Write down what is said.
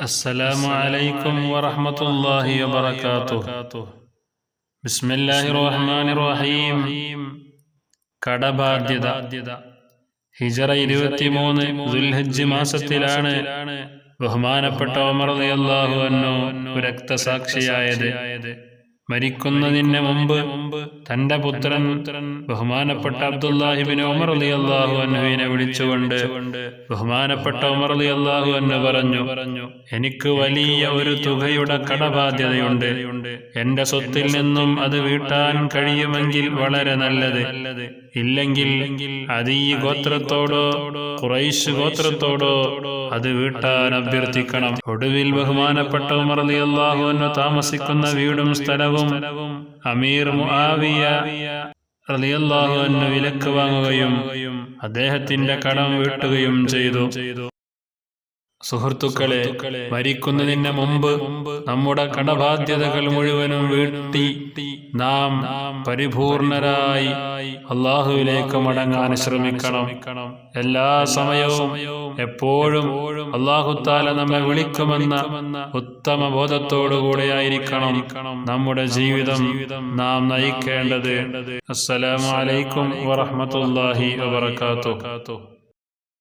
السلام عليكم ورحمة الله وبركاته بسم الله الرحمن الرحيم കടബാധ്യത ഹിജറ ഇരുപത്തിമൂന്ന് ദുൽഹജ്ജ് മാസത്തിലാണ് ബഹുമാനപ്പെട്ട ഒമർ അള്ളാഹു അന്നു രക്തസാക്ഷിയായത് മരിക്കുന്നതിന് മുമ്പ് തന്റെ പുത്രൻ ബഹുമാനപ്പെട്ട അബ്ദുല്ലാഹിബിൻ ഉമർ അലി അള്ളാഹു അന്നുവിനെ വിളിച്ചുകൊണ്ട് ബഹുമാനപ്പെട്ട ഉമർ അലി അള്ളാഹു എന്ന് പറഞ്ഞു പറഞ്ഞു എനിക്ക് വലിയ ഒരു തുകയുടെ കടബാധ്യതയുണ്ട്. എന്റെ സ്വത്തിൽ നിന്നും അത് വീട്ടാൻ കഴിയുമെങ്കിൽ വളരെ നല്ലത്. ഇല്ലെങ്കിൽ അത് ഈ ഗോത്രത്തോടോ കുറൈശ് ഗോത്രത്തോടോ അത് വീട്ടാൻ അഭ്യർത്ഥിക്കണം. ഒടുവിൽ ബഹുമാനപ്പെട്ട ഉമർ അലി അള്ളാഹു എന്ന് താമസിക്കുന്ന വീടും സ്ഥലവും അമീർ മുആവിയ റളിയല്ലാഹു അൻഹു വിലക്ക് വാങ്ങുകയും അദ്ദേഹത്തിന്റെ കടം വീട്ടുകയും ചെയ്തു. സുഹൃത്തുക്കളെ മരിക്കുന്നതിന് മുമ്പ് നമ്മുടെ കടബാധ്യതകൾ മുഴുവനും വീട്ടി നാം പരിപൂർണരായി അള്ളാഹുവിലേക്ക് മടങ്ങാൻ ശ്രമിക്കണം. എല്ലാ സമയവും എപ്പോഴും അള്ളാഹുത്താല നമ്മെ വിളിക്കുമെന്ന ഉത്തമ ബോധത്തോടുകൂടെയായിരിക്കണം നമ്മുടെ ജീവിതം നാം നയിക്കേണ്ടത്. അസ്സലാമലൈക്കും വറഹമത്തല്ലാഹി വബർക്കാത്തു